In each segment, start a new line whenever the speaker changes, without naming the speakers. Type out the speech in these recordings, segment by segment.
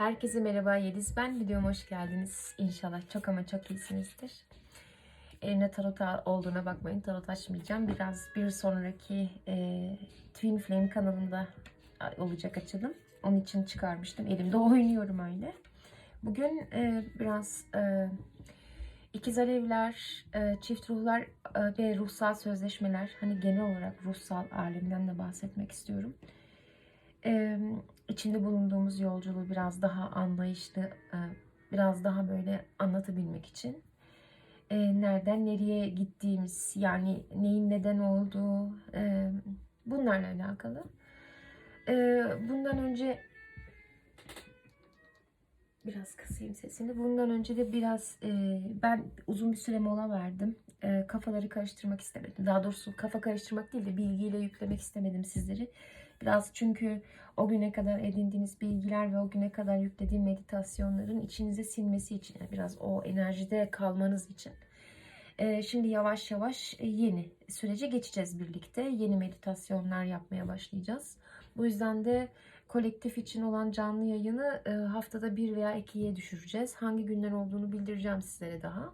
Herkese merhaba Yeliz ben. Videoma hoş geldiniz. İnşallah çok ama çok iyisinizdir. Eline tarot olduğuna bakmayın. Tarot açmayacağım. Biraz bir sonraki e, Twin Flame kanalımda olacak açılım. Onun için çıkarmıştım. Elimde oynuyorum öyle. Bugün e, biraz e, ikiz alevler, e, çift ruhlar e, ve ruhsal sözleşmeler hani genel olarak ruhsal alemden de bahsetmek istiyorum. E, içinde bulunduğumuz yolculuğu biraz daha anlayışlı, e, biraz daha böyle anlatabilmek için e, nereden nereye gittiğimiz yani neyin neden olduğu e, bunlarla alakalı. Bundan önce biraz kısayım sesini. Bundan önce de biraz ben uzun bir süre mola verdim. Kafaları karıştırmak istemedim. Daha doğrusu kafa karıştırmak değil de bilgiyle yüklemek istemedim sizleri. Biraz çünkü o güne kadar edindiğiniz bilgiler ve o güne kadar yüklediğim meditasyonların içinize sinmesi için, yani biraz o enerjide kalmanız için. E, şimdi yavaş yavaş yeni sürece geçeceğiz birlikte. Yeni meditasyonlar yapmaya başlayacağız. Bu yüzden de kolektif için olan canlı yayını e, haftada bir veya ikiye düşüreceğiz. Hangi günler olduğunu bildireceğim sizlere daha.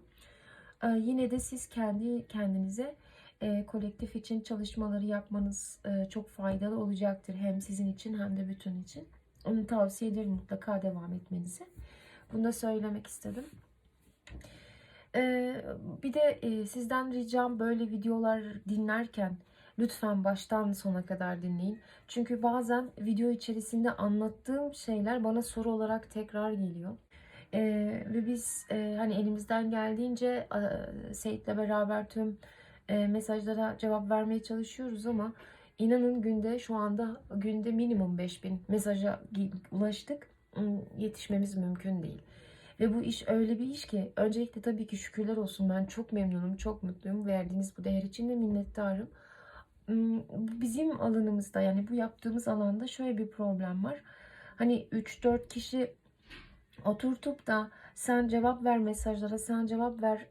E, yine de siz kendi kendinize e, kolektif için çalışmaları yapmanız e, çok faydalı olacaktır. Hem sizin için hem de bütün için. Onu tavsiye ederim mutlaka devam etmenizi. Bunu da söylemek istedim. E, bir de e, sizden ricam böyle videolar dinlerken lütfen baştan sona kadar dinleyin. Çünkü bazen video içerisinde anlattığım şeyler bana soru olarak tekrar geliyor. Ee, ve biz e, hani elimizden geldiğince e, Seyit'le beraber tüm e, mesajlara cevap vermeye çalışıyoruz ama inanın günde şu anda günde minimum 5000 mesaja ulaştık. Yetişmemiz mümkün değil. Ve bu iş öyle bir iş ki öncelikle tabii ki şükürler olsun ben çok memnunum, çok mutluyum. Verdiğiniz bu değer için de minnettarım bizim alanımızda yani bu yaptığımız alanda şöyle bir problem var. Hani 3-4 kişi oturtup da sen cevap ver mesajlara, sen cevap ver,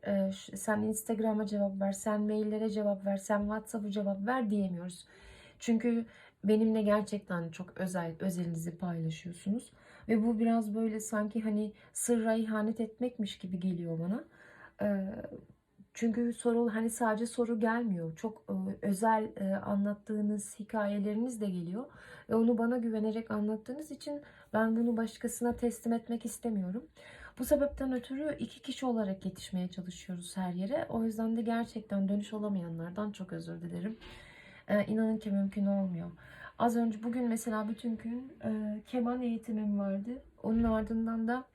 sen Instagram'a cevap ver, sen maillere cevap ver, sen WhatsApp'a cevap ver diyemiyoruz. Çünkü benimle gerçekten çok özel özelinizi paylaşıyorsunuz ve bu biraz böyle sanki hani sırra ihanet etmekmiş gibi geliyor bana. Çünkü soru hani sadece soru gelmiyor. Çok e, özel e, anlattığınız hikayeleriniz de geliyor. Ve onu bana güvenerek anlattığınız için ben bunu başkasına teslim etmek istemiyorum. Bu sebepten ötürü iki kişi olarak yetişmeye çalışıyoruz her yere. O yüzden de gerçekten dönüş olamayanlardan çok özür dilerim. Ee, inanın ki mümkün olmuyor. Az önce bugün mesela bütün gün e, keman eğitimim vardı. Onun ardından da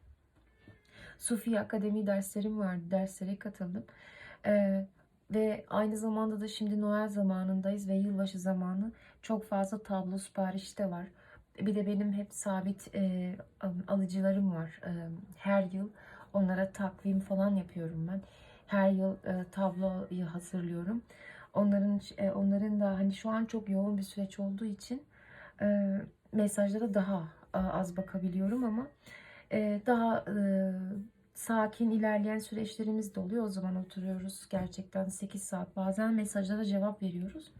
Sufi Akademi derslerim vardı. Derslere katıldım. Ee, ve aynı zamanda da şimdi Noel zamanındayız ve yılbaşı zamanı çok fazla tablo sipariş de var. Bir de benim hep sabit e, alıcılarım var. E, her yıl onlara takvim falan yapıyorum ben. Her yıl e, tabloyu hazırlıyorum. Onların e, onların da hani şu an çok yoğun bir süreç olduğu için e, mesajlara daha e, az bakabiliyorum ama e, daha e, sakin ilerleyen süreçlerimiz de oluyor. O zaman oturuyoruz gerçekten 8 saat. Bazen mesajlara cevap veriyoruz.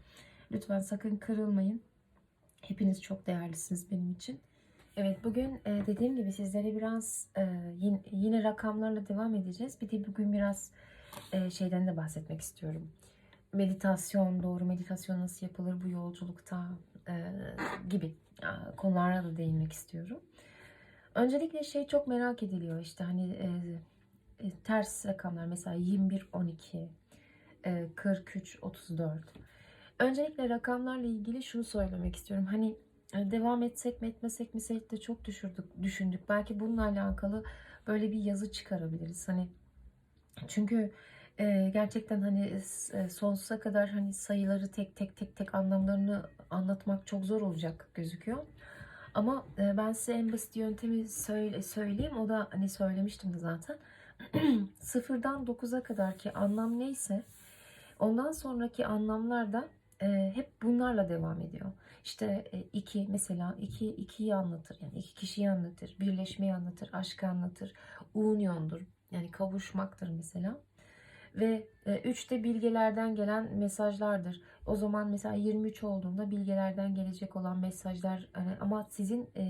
Lütfen sakın kırılmayın. Hepiniz çok değerlisiniz benim için. Evet bugün e, dediğim gibi sizlere biraz e, yine rakamlarla devam edeceğiz. Bir de bugün biraz e, şeyden de bahsetmek istiyorum. Meditasyon, doğru meditasyon nasıl yapılır bu yolculukta gibi konulara da değinmek istiyorum. Öncelikle şey çok merak ediliyor işte hani ters rakamlar mesela 21, 12, e, 43, 34. Öncelikle rakamlarla ilgili şunu söylemek istiyorum. Hani e, devam etsek mi etmesek mi Seyit de çok düşürdük, düşündük. Belki bununla alakalı böyle bir yazı çıkarabiliriz. Hani çünkü e, gerçekten hani e, sonsuza kadar hani sayıları tek tek tek tek anlamlarını anlatmak çok zor olacak gözüküyor. Ama e, ben size en basit yöntemi söyle, söyleyeyim. O da hani söylemiştim zaten. Sıfırdan 9'a kadar ki anlam neyse ondan sonraki anlamlar da e, hep bunlarla devam ediyor. İşte e, iki mesela iki ikiyi anlatır. Yani iki kişiyi anlatır. Birleşmeyi anlatır. Aşkı anlatır. Union'dur. Yani kavuşmaktır mesela. Ve 3 de bilgelerden gelen mesajlardır. O zaman mesela 23 olduğunda bilgelerden gelecek olan mesajlar hani ama sizin e,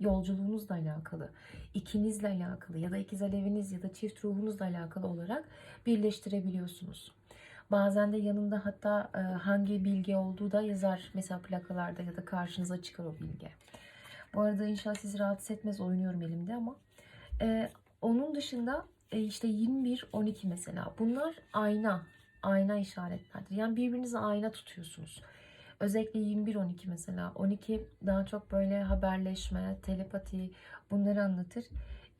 yolculuğunuzla alakalı, ikinizle alakalı ya da ikiz aleviniz ya da çift ruhunuzla alakalı olarak birleştirebiliyorsunuz. Bazen de yanında hatta e, hangi bilge olduğu da yazar mesela plakalarda ya da karşınıza çıkar o bilge. Bu arada inşallah sizi rahatsız etmez oynuyorum elimde ama e, onun dışında e, işte 21, 12 mesela bunlar ayna, ayna işaretlerdir. Yani birbirinize ayna tutuyorsunuz. Özellikle 21-12 mesela. 12 daha çok böyle haberleşme, telepati bunları anlatır.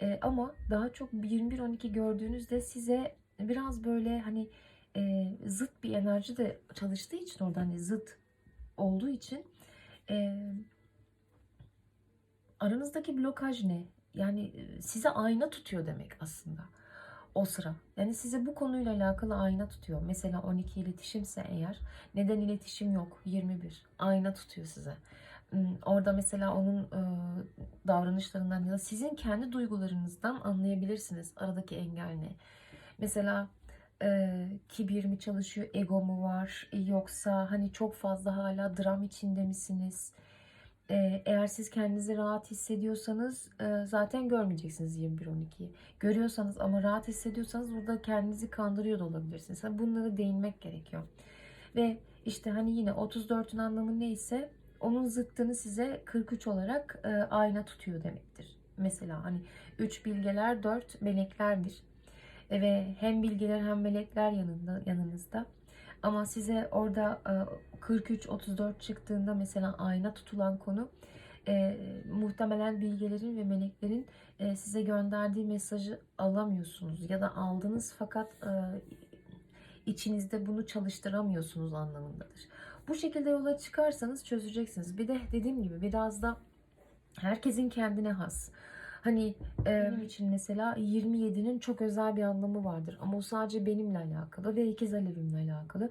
E, ama daha çok 21-12 gördüğünüzde size biraz böyle hani e, zıt bir enerji de çalıştığı için orada hani zıt olduğu için e, aranızdaki blokaj ne? Yani e, size ayna tutuyor demek aslında o sıra. Yani size bu konuyla alakalı ayna tutuyor. Mesela 12 iletişimse eğer neden iletişim yok? 21 ayna tutuyor size. Hmm, Orada mesela onun e, davranışlarından ya da sizin kendi duygularınızdan anlayabilirsiniz aradaki engel ne. Mesela e, kibir mi çalışıyor, ego mu var yoksa hani çok fazla hala dram içinde misiniz? E, eğer siz kendinizi rahat hissediyorsanız e, zaten görmeyeceksiniz 21-12'yi. Görüyorsanız ama rahat hissediyorsanız burada kendinizi kandırıyor da olabilirsiniz. Yani bunlara değinmek gerekiyor. Ve işte hani yine 34'ün anlamı neyse onun zıttını size 43 olarak e, ayna tutuyor demektir. Mesela hani 3 bilgeler 4 meleklerdir. E, ve hem bilgeler hem melekler yanında yanınızda. Ama size orada e, 43-34 çıktığında mesela ayna tutulan konu e, muhtemelen bilgelerin ve meleklerin e, size gönderdiği mesajı alamıyorsunuz ya da aldınız fakat e, içinizde bunu çalıştıramıyorsunuz anlamındadır. Bu şekilde yola çıkarsanız çözeceksiniz. Bir de dediğim gibi biraz da herkesin kendine has. Hani e, benim için mesela 27'nin çok özel bir anlamı vardır. Ama o sadece benimle alakalı ve ikiz alevimle alakalı.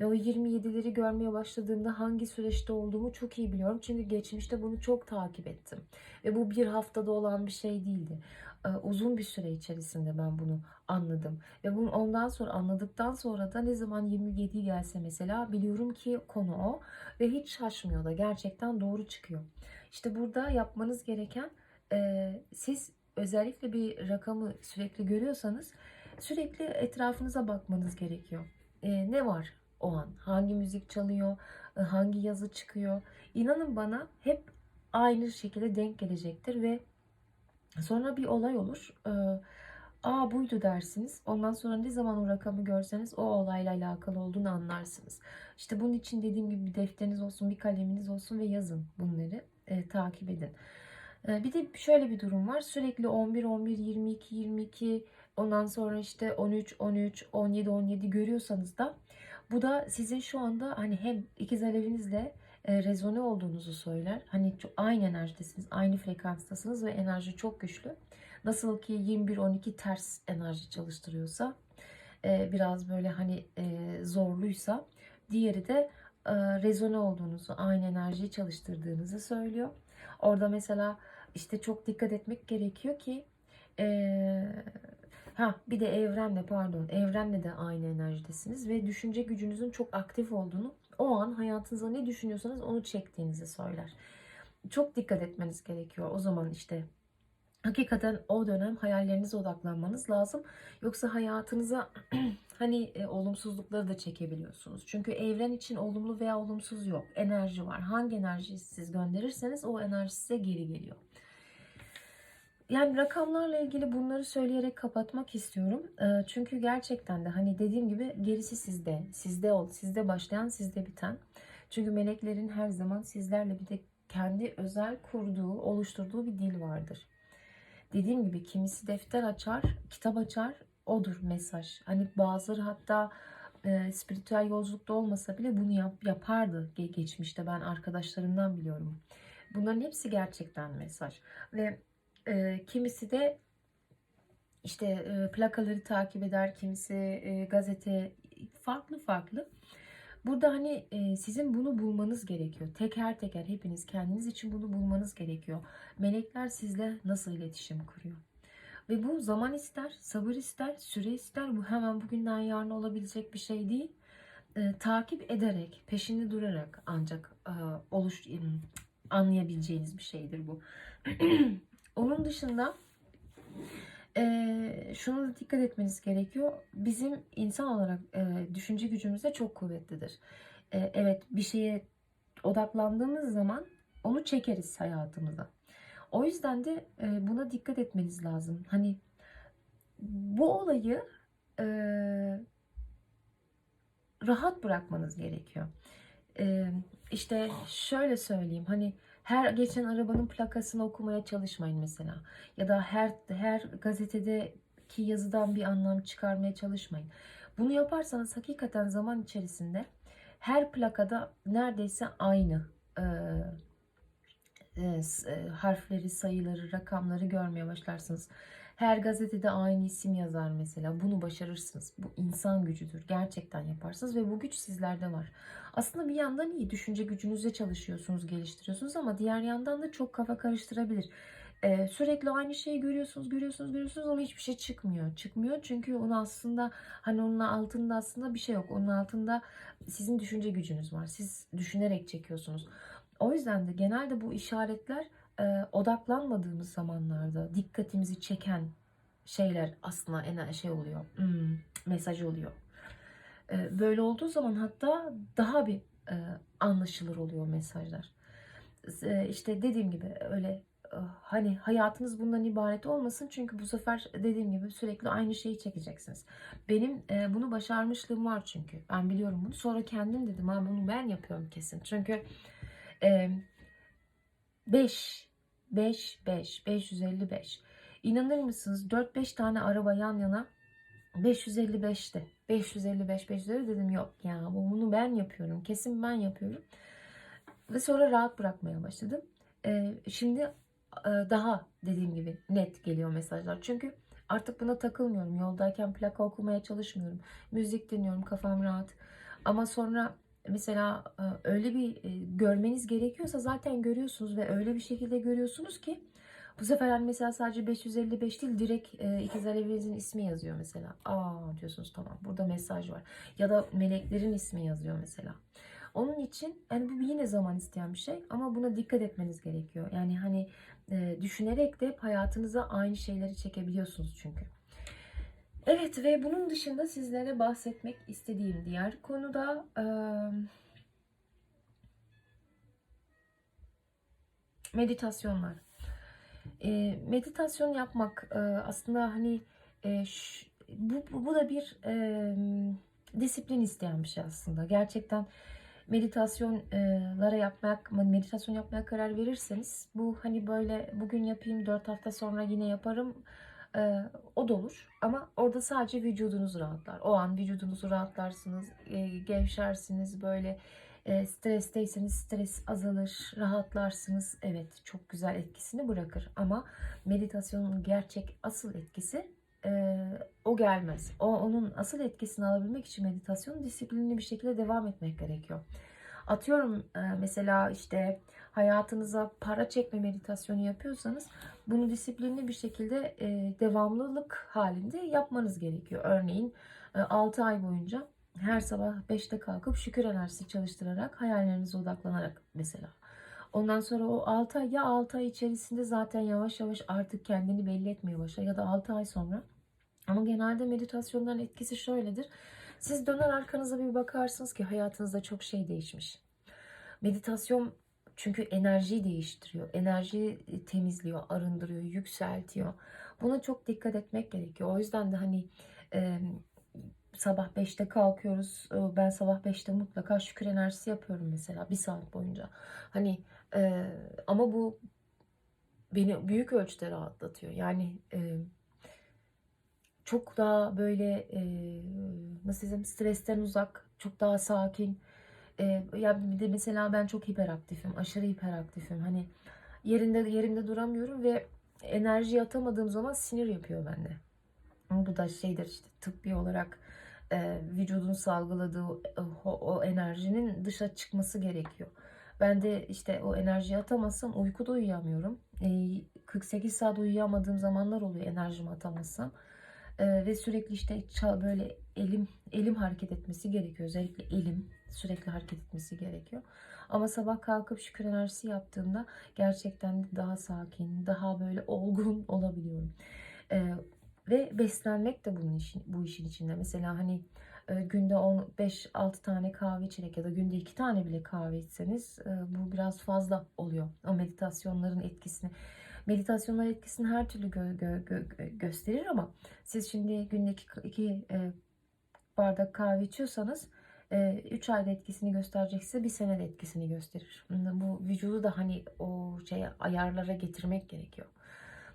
Ve o 27'leri görmeye başladığımda hangi süreçte olduğumu çok iyi biliyorum. Çünkü geçmişte bunu çok takip ettim. Ve bu bir haftada olan bir şey değildi. E, uzun bir süre içerisinde ben bunu anladım. Ve bunu ondan sonra anladıktan sonra da ne zaman 27 gelse mesela biliyorum ki konu o. Ve hiç şaşmıyor da gerçekten doğru çıkıyor. İşte burada yapmanız gereken e, siz özellikle bir rakamı sürekli görüyorsanız sürekli etrafınıza bakmanız gerekiyor. E, ne var o an? Hangi müzik çalıyor? E, hangi yazı çıkıyor? İnanın bana hep aynı şekilde denk gelecektir ve sonra bir olay olur. E, Aa buydu dersiniz. Ondan sonra ne zaman o rakamı görseniz o olayla alakalı olduğunu anlarsınız. İşte bunun için dediğim gibi bir defteriniz olsun, bir kaleminiz olsun ve yazın bunları. E, takip edin. E, bir de şöyle bir durum var. Sürekli 11, 11, 22, 22 ondan sonra işte 13, 13, 17, 17 görüyorsanız da bu da sizin şu anda hani hem ikiz alevinizle e, rezone olduğunuzu söyler. Hani aynı enerjidesiniz, aynı frekanstasınız ve enerji çok güçlü. Nasıl ki 21-12 ters enerji çalıştırıyorsa e, biraz böyle hani e, zorluysa diğeri de rezone olduğunuzu, aynı enerjiyi çalıştırdığınızı söylüyor. Orada mesela işte çok dikkat etmek gerekiyor ki e, ha bir de evrenle pardon evrenle de aynı enerjidesiniz ve düşünce gücünüzün çok aktif olduğunu o an hayatınıza ne düşünüyorsanız onu çektiğinizi söyler. Çok dikkat etmeniz gerekiyor. O zaman işte hakikaten o dönem hayallerinize odaklanmanız lazım. Yoksa hayatınıza hani e, olumsuzlukları da çekebiliyorsunuz. Çünkü evren için olumlu veya olumsuz yok. Enerji var. Hangi enerjiyi siz gönderirseniz o enerji size geri geliyor. Yani rakamlarla ilgili bunları söyleyerek kapatmak istiyorum. E, çünkü gerçekten de hani dediğim gibi gerisi sizde. Sizde ol, sizde başlayan, sizde biten. Çünkü meleklerin her zaman sizlerle bir de kendi özel kurduğu, oluşturduğu bir dil vardır. Dediğim gibi kimisi defter açar, kitap açar, odur mesaj. Hani bazıları hatta e, spiritüel yolculukta olmasa bile bunu yap, yapardı ge- geçmişte ben arkadaşlarımdan biliyorum. Bunların hepsi gerçekten mesaj. Ve e, kimisi de işte e, plakaları takip eder, kimisi e, gazete farklı farklı. Burada hani e, sizin bunu bulmanız gerekiyor. Teker teker hepiniz kendiniz için bunu bulmanız gerekiyor. Melekler sizle nasıl iletişim kuruyor? Ve bu zaman ister, sabır ister, süre ister. Bu hemen bugünden yarına olabilecek bir şey değil. Ee, takip ederek, peşinde durarak ancak e, oluş anlayabileceğiniz bir şeydir bu. Onun dışında e, şunu da dikkat etmeniz gerekiyor. Bizim insan olarak e, düşünce gücümüz de çok kuvvetlidir. E, evet bir şeye odaklandığımız zaman onu çekeriz hayatımıza. O yüzden de e, buna dikkat etmeniz lazım. Hani bu olayı e, rahat bırakmanız gerekiyor. E, işte şöyle söyleyeyim. Hani her geçen arabanın plakasını okumaya çalışmayın mesela. Ya da her her gazetedeki yazıdan bir anlam çıkarmaya çalışmayın. Bunu yaparsanız hakikaten zaman içerisinde her plakada neredeyse aynı e, e, e, harfleri, sayıları, rakamları görmeye başlarsınız. Her gazetede aynı isim yazar mesela. Bunu başarırsınız. Bu insan gücüdür. Gerçekten yaparsınız ve bu güç sizlerde var. Aslında bir yandan iyi. Düşünce gücünüzle çalışıyorsunuz, geliştiriyorsunuz ama diğer yandan da çok kafa karıştırabilir. Ee, sürekli aynı şeyi görüyorsunuz, görüyorsunuz, görüyorsunuz ama hiçbir şey çıkmıyor. Çıkmıyor çünkü onu aslında hani onun altında aslında bir şey yok. Onun altında sizin düşünce gücünüz var. Siz düşünerek çekiyorsunuz. O yüzden de genelde bu işaretler e, odaklanmadığımız zamanlarda dikkatimizi çeken şeyler aslında en şey oluyor. Hmm, mesaj oluyor. E, böyle olduğu zaman hatta daha bir e, anlaşılır oluyor mesajlar. E, işte dediğim gibi öyle e, hani hayatınız bundan ibaret olmasın çünkü bu sefer dediğim gibi sürekli aynı şeyi çekeceksiniz. Benim e, bunu başarmışlığım var çünkü. Ben biliyorum bunu. Sonra kendim dedim ha bunu ben yapıyorum kesin. Çünkü e, 5 5 5 555 İnanır mısınız 4-5 tane araba yan yana 555'ti. 555 550 dedim yok ya bunu ben yapıyorum. Kesin ben yapıyorum. Ve sonra rahat bırakmaya başladım. Ee, şimdi daha dediğim gibi net geliyor mesajlar. Çünkü artık buna takılmıyorum. Yoldayken plaka okumaya çalışmıyorum. Müzik dinliyorum. Kafam rahat. Ama sonra mesela e, öyle bir e, görmeniz gerekiyorsa zaten görüyorsunuz ve öyle bir şekilde görüyorsunuz ki bu sefer hani mesela sadece 555 değil direkt e, ikiz Alevinizin ismi yazıyor mesela. Aa diyorsunuz tamam burada mesaj var. Ya da meleklerin ismi yazıyor mesela. Onun için yani bu yine zaman isteyen bir şey ama buna dikkat etmeniz gerekiyor. Yani hani e, düşünerek de hayatınıza aynı şeyleri çekebiliyorsunuz çünkü. Evet ve bunun dışında sizlere bahsetmek istediğim diğer konuda e, meditasyonlar. E, meditasyon yapmak e, aslında hani e, ş, bu, bu, da bir e, disiplin isteyen bir şey aslında. Gerçekten meditasyonlara yapmak, meditasyon yapmaya karar verirseniz bu hani böyle bugün yapayım 4 hafta sonra yine yaparım e, o da olur. Ama orada sadece vücudunuz rahatlar. O an vücudunuzu rahatlarsınız, e, gevşersiniz böyle e, stresteyseniz stres azalır, rahatlarsınız. Evet çok güzel etkisini bırakır ama meditasyonun gerçek asıl etkisi e, o gelmez. O onun asıl etkisini alabilmek için meditasyon disiplinli bir şekilde devam etmek gerekiyor. Atıyorum e, mesela işte hayatınıza para çekme meditasyonu yapıyorsanız bunu disiplinli bir şekilde e, devamlılık halinde yapmanız gerekiyor. Örneğin e, 6 ay boyunca her sabah 5'te kalkıp şükür enerjisi çalıştırarak hayallerinize odaklanarak mesela. Ondan sonra o 6 ay ya 6 ay içerisinde zaten yavaş yavaş artık kendini belli etmeye başlar ya da 6 ay sonra. Ama genelde meditasyonların etkisi şöyledir. Siz döner arkanıza bir bakarsınız ki hayatınızda çok şey değişmiş. Meditasyon çünkü enerjiyi değiştiriyor. Enerjiyi temizliyor, arındırıyor, yükseltiyor. Buna çok dikkat etmek gerekiyor. O yüzden de hani e, sabah 5'te kalkıyoruz. Ben sabah 5'te mutlaka şükür enerjisi yapıyorum mesela bir saat boyunca. Hani e, ama bu beni büyük ölçüde rahatlatıyor. Yani e, çok daha böyle e, nasıl diyeyim stresten uzak, çok daha sakin. E, ya bir de mesela ben çok hiperaktifim, aşırı hiperaktifim. Hani yerinde yerimde duramıyorum ve enerji atamadığım zaman sinir yapıyor bende. Bu da şeydir işte tıbbi olarak e, vücudun salgıladığı o, o enerjinin dışa çıkması gerekiyor. Ben de işte o enerjiyi atamazsam uykuda uyuyamıyorum. e, 48 saat uyuyamadığım zamanlar oluyor enerjimi atamazsam. E, ve sürekli işte böyle elim elim hareket etmesi gerekiyor. Özellikle elim sürekli hareket etmesi gerekiyor. Ama sabah kalkıp şükür enerjisi yaptığımda gerçekten daha sakin, daha böyle olgun olabiliyorum. E, ve beslenmek de bunun işin, bu işin içinde. Mesela hani e, günde 5-6 tane kahve içerek ya da günde 2 tane bile kahve içseniz e, bu biraz fazla oluyor. O meditasyonların etkisini. Meditasyonlar etkisini her türlü gö- gö- gö- gösterir ama siz şimdi günde 2 bardak kahve içiyorsanız 3 ayda etkisini gösterecekse bir senede etkisini gösterir. Bu vücudu da hani o şeye ayarlara getirmek gerekiyor.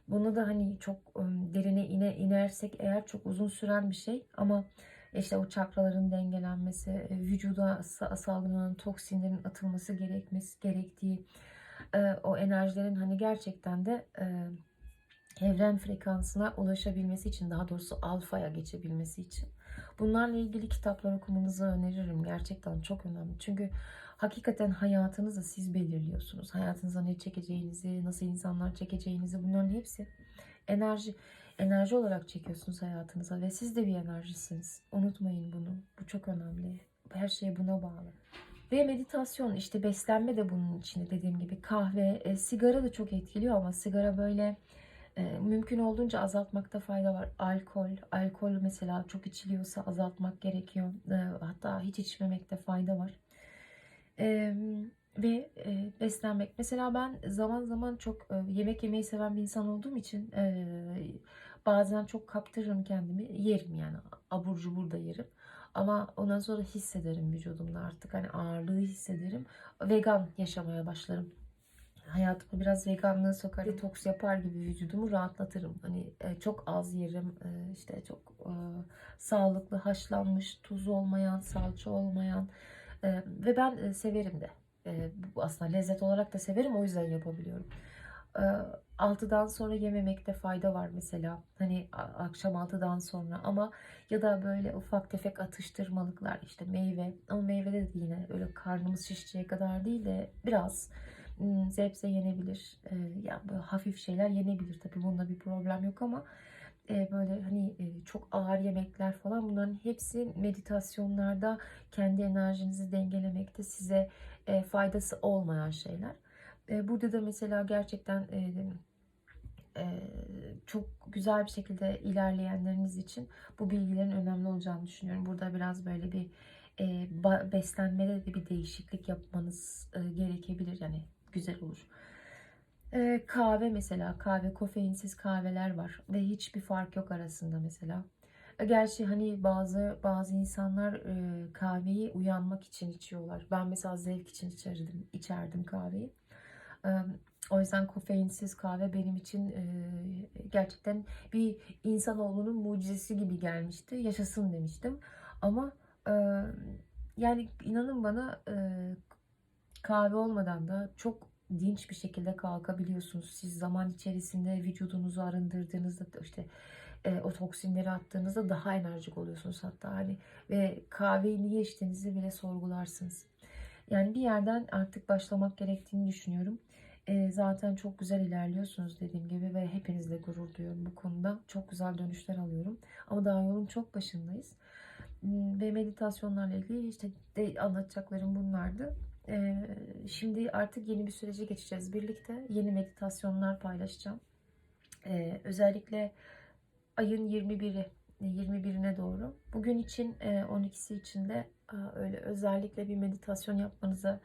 Bunu da hani çok ım, derine ine inersek eğer çok uzun süren bir şey ama işte o çakraların dengelenmesi, e, vücuda sa- salgılanan toksinlerin atılması gerekmesi gerektiği e, o enerjilerin hani gerçekten de e, evren frekansına ulaşabilmesi için daha doğrusu alfaya geçebilmesi için bunlarla ilgili kitaplar okumanızı öneririm. Gerçekten çok önemli. Çünkü hakikaten hayatınızı siz belirliyorsunuz. Hayatınıza ne çekeceğinizi, nasıl insanlar çekeceğinizi bunların hepsi enerji enerji olarak çekiyorsunuz hayatınıza ve siz de bir enerjisiniz. Unutmayın bunu. Bu çok önemli. Her şey buna bağlı. Ve meditasyon işte beslenme de bunun içinde dediğim gibi kahve, e, sigara da çok etkiliyor ama sigara böyle mümkün olduğunca azaltmakta fayda var. Alkol, alkol mesela çok içiliyorsa azaltmak gerekiyor. E, hatta hiç içmemekte fayda var. E, ve e, beslenmek. Mesela ben zaman zaman çok e, yemek yemeyi seven bir insan olduğum için e, bazen çok kaptırırım kendimi. Yerim yani abur cubur da yerim. Ama ondan sonra hissederim vücudumda artık hani ağırlığı hissederim. Vegan yaşamaya başlarım. Hayatıma biraz veganlığı sokar, detoks yapar gibi vücudumu rahatlatırım. Hani e, çok az yerim, e, işte çok e, sağlıklı, haşlanmış, tuz olmayan, salça olmayan e, ve ben e, severim de. E, bu aslında lezzet olarak da severim, o yüzden yapabiliyorum. E, 6'dan sonra yememekte fayda var mesela. Hani akşam 6'dan sonra ama ya da böyle ufak tefek atıştırmalıklar işte meyve ama meyvede de yine öyle karnımız şişeceği kadar değil de biraz Hmm, Zebze yenebilir. Ee, ya böyle hafif şeyler yenebilir. Tabii bunda bir problem yok ama e, böyle hani e, çok ağır yemekler falan bunların hepsi meditasyonlarda kendi enerjinizi dengelemekte size e, faydası olmayan şeyler. E, burada da mesela gerçekten e, e, çok güzel bir şekilde ilerleyenleriniz için bu bilgilerin önemli olacağını düşünüyorum. Burada biraz böyle bir e, beslenmede de bir değişiklik yapmanız e, gerekebilir. Yani güzel olur. E, kahve mesela kahve kofeinsiz kahveler var ve hiçbir fark yok arasında mesela. E, Gerçi hani bazı bazı insanlar e, kahveyi uyanmak için içiyorlar. Ben mesela zevk için içerdim, içerdim kahveyi. E, o yüzden kofeinsiz kahve benim için e, gerçekten bir insanoğlunun mucizesi gibi gelmişti. Yaşasın demiştim. Ama e, yani inanın bana e, kahve olmadan da çok dinç bir şekilde kalkabiliyorsunuz. Siz zaman içerisinde vücudunuzu arındırdığınızda işte e, o toksinleri attığınızda daha enerjik oluyorsunuz hatta hani ve kahveyi niye içtiğinizi bile sorgularsınız. Yani bir yerden artık başlamak gerektiğini düşünüyorum. E, zaten çok güzel ilerliyorsunuz dediğim gibi ve hepinizle gurur duyuyorum bu konuda. Çok güzel dönüşler alıyorum. Ama daha yolun çok başındayız. Ve meditasyonlarla ilgili işte de anlatacaklarım bunlardı. Ee, şimdi artık yeni bir sürece geçeceğiz birlikte. Yeni meditasyonlar paylaşacağım. Ee, özellikle ayın 21'i 21'ine doğru. Bugün için e, 12'si için de e, öyle özellikle bir meditasyon yapmanıza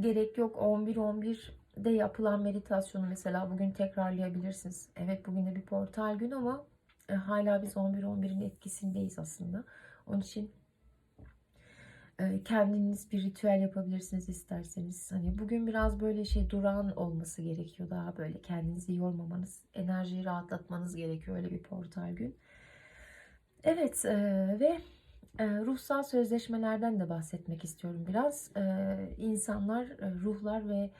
gerek yok. 11-11'de yapılan meditasyonu mesela bugün tekrarlayabilirsiniz. Evet bugün de bir portal gün ama e, hala biz 11-11'in etkisindeyiz aslında. Onun için e, kendiniz bir ritüel yapabilirsiniz isterseniz. Hani bugün biraz böyle şey durağan olması gerekiyor. Daha böyle kendinizi yormamanız, enerjiyi rahatlatmanız gerekiyor öyle bir portal gün. Evet e, ve e, ruhsal sözleşmelerden de bahsetmek istiyorum biraz. E, insanlar, e, ruhlar ve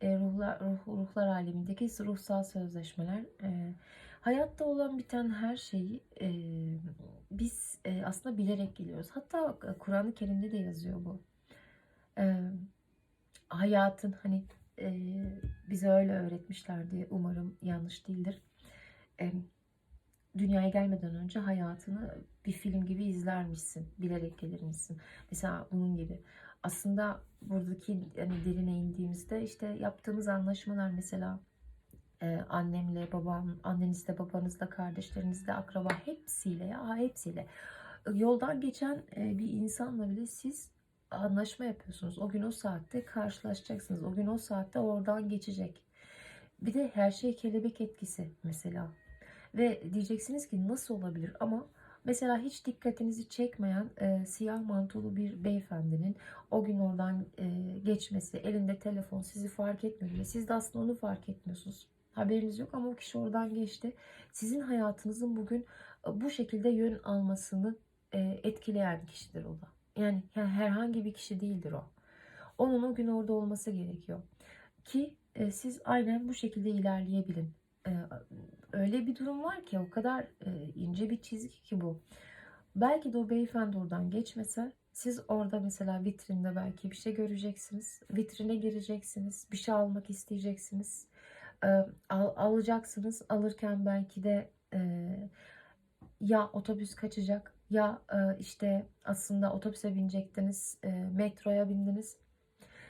e, ruhlar ruh, ruhlar alemindeki ruhsal sözleşmeler. E, hayatta olan biten her şeyi e, biz e, aslında bilerek geliyoruz. Hatta Kur'an-ı Kerim'de de yazıyor bu. E, hayatın hani e, bize öyle öğretmişlerdi. Umarım yanlış değildir. E, dünyaya gelmeden önce hayatını bir film gibi izlermişsin. Bilerek gelirmişsin. Mesela bunun gibi. Aslında buradaki hani derine indiğimizde işte yaptığımız anlaşmalar mesela e, annemle babam, annenizle, babanızla, kardeşlerinizle, akraba hepsiyle ya hepsiyle. Yoldan geçen e, bir insanla bile siz anlaşma yapıyorsunuz. O gün o saatte karşılaşacaksınız. O gün o saatte oradan geçecek. Bir de her şey kelebek etkisi mesela. Ve diyeceksiniz ki nasıl olabilir ama mesela hiç dikkatinizi çekmeyen e, siyah mantolu bir beyefendinin o gün oradan e, geçmesi, elinde telefon sizi fark etmiyor. Siz de aslında onu fark etmiyorsunuz. Haberiniz yok ama o kişi oradan geçti. Sizin hayatınızın bugün e, bu şekilde yön almasını e, etkileyen kişidir o da. Yani, herhangi bir kişi değildir o. Onun o gün orada olması gerekiyor. Ki e, siz aynen bu şekilde ilerleyebilin. Öyle bir durum var ki o kadar ince bir çizgi ki bu. Belki de o beyefendi oradan geçmese siz orada mesela vitrinde belki bir şey göreceksiniz. Vitrine gireceksiniz. Bir şey almak isteyeceksiniz. E, al, alacaksınız. Alırken belki de e, ya otobüs kaçacak ya e, işte aslında otobüse binecektiniz, e, metroya bindiniz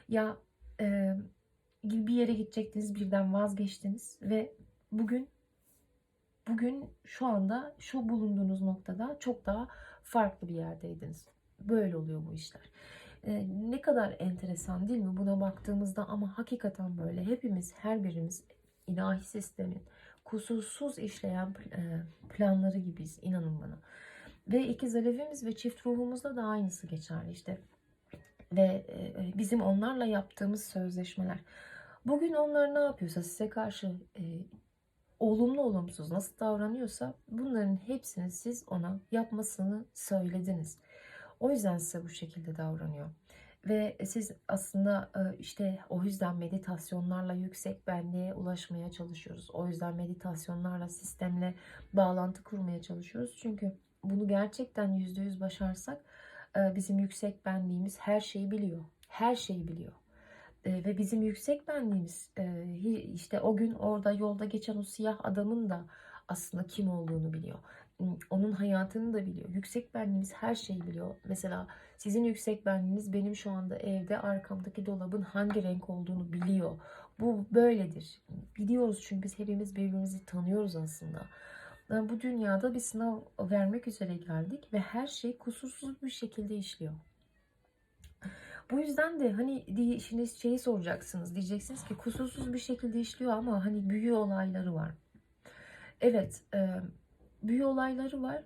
ya e, bir yere gidecektiniz birden vazgeçtiniz ve bugün bugün şu anda şu bulunduğunuz noktada çok daha farklı bir yerdeydiniz. Böyle oluyor bu işler. E, ne kadar enteresan değil mi buna baktığımızda ama hakikaten böyle hepimiz her birimiz ilahi sistemin kusursuz işleyen e, planları gibiyiz inanın bana. Ve ikiz alevimiz ve çift ruhumuzda da aynısı geçerli işte. Ve e, bizim onlarla yaptığımız sözleşmeler. Bugün onlar ne yapıyorsa size karşı e, olumlu olumsuz nasıl davranıyorsa bunların hepsini siz ona yapmasını söylediniz. O yüzden size bu şekilde davranıyor. Ve siz aslında işte o yüzden meditasyonlarla yüksek benliğe ulaşmaya çalışıyoruz. O yüzden meditasyonlarla sistemle bağlantı kurmaya çalışıyoruz. Çünkü bunu gerçekten yüzde yüz başarsak bizim yüksek benliğimiz her şeyi biliyor. Her şeyi biliyor. Ve bizim yüksek benliğimiz işte o gün orada yolda geçen o siyah adamın da aslında kim olduğunu biliyor. Onun hayatını da biliyor. Yüksek benliğimiz her şeyi biliyor. Mesela sizin yüksek benliğiniz benim şu anda evde arkamdaki dolabın hangi renk olduğunu biliyor. Bu böyledir. Biliyoruz çünkü biz hepimiz birbirimizi tanıyoruz aslında. Bu dünyada bir sınav vermek üzere geldik ve her şey kusursuz bir şekilde işliyor. Bu yüzden de hani şimdi şeyi soracaksınız. Diyeceksiniz ki kusursuz bir şekilde işliyor ama hani büyü olayları var. Evet, büyü olayları var.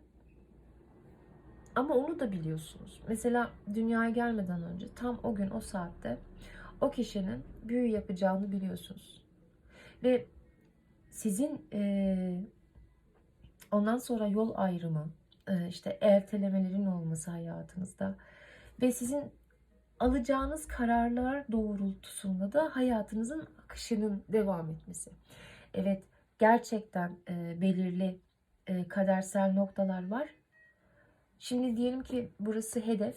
Ama onu da biliyorsunuz. Mesela dünyaya gelmeden önce tam o gün o saatte o kişinin büyü yapacağını biliyorsunuz. Ve sizin e, ondan sonra yol ayrımı, e, işte ertelemelerin olması hayatınızda ve sizin alacağınız kararlar doğrultusunda da hayatınızın akışının devam etmesi. Evet gerçekten e, belirli e, kadersel noktalar var. Şimdi diyelim ki burası hedef.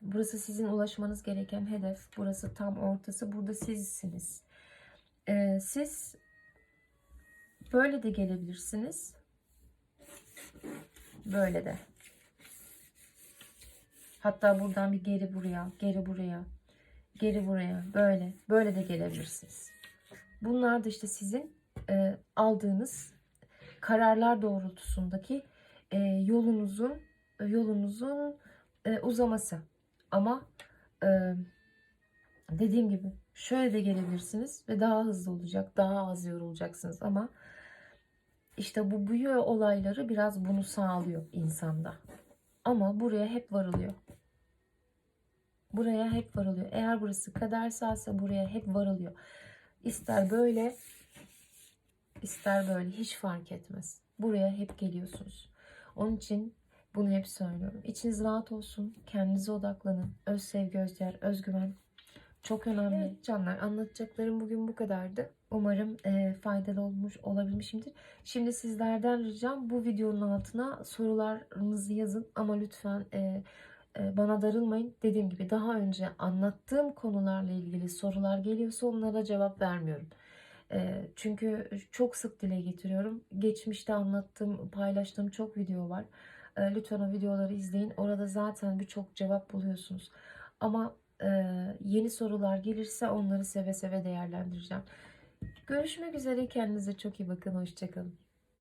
Burası sizin ulaşmanız gereken hedef. Burası tam ortası. Burada sizsiniz. E, siz böyle de gelebilirsiniz. Böyle de. Hatta buradan bir geri buraya, geri buraya, geri buraya. Böyle. Böyle de gelebilirsiniz. Bunlar da işte sizin e, aldığınız kararlar doğrultusundaki e, yolunuzun yolunuzun e, uzaması. Ama e, dediğim gibi şöyle de gelebilirsiniz ve daha hızlı olacak, daha az yorulacaksınız ama işte bu büyü olayları biraz bunu sağlıyor insanda. Ama buraya hep varılıyor. Buraya hep varılıyor. Eğer burası kadersalsa buraya hep varılıyor. İster böyle ister böyle hiç fark etmez. Buraya hep geliyorsunuz. Onun için bunu hep söylüyorum. İçiniz rahat olsun. Kendinize odaklanın. Öz sevgi, özgür, özgüven çok önemli. Evet, canlar anlatacaklarım bugün bu kadardı. Umarım e, faydalı olmuş olabilmişimdir. Şimdi sizlerden ricam bu videonun altına sorularınızı yazın ama lütfen e, e, bana darılmayın. Dediğim gibi daha önce anlattığım konularla ilgili sorular geliyorsa onlara cevap vermiyorum. Çünkü çok sık dile getiriyorum. Geçmişte anlattığım, paylaştığım çok video var. Lütfen o videoları izleyin. Orada zaten birçok cevap buluyorsunuz. Ama yeni sorular gelirse onları seve seve değerlendireceğim. Görüşmek üzere. Kendinize çok iyi bakın. Hoşçakalın.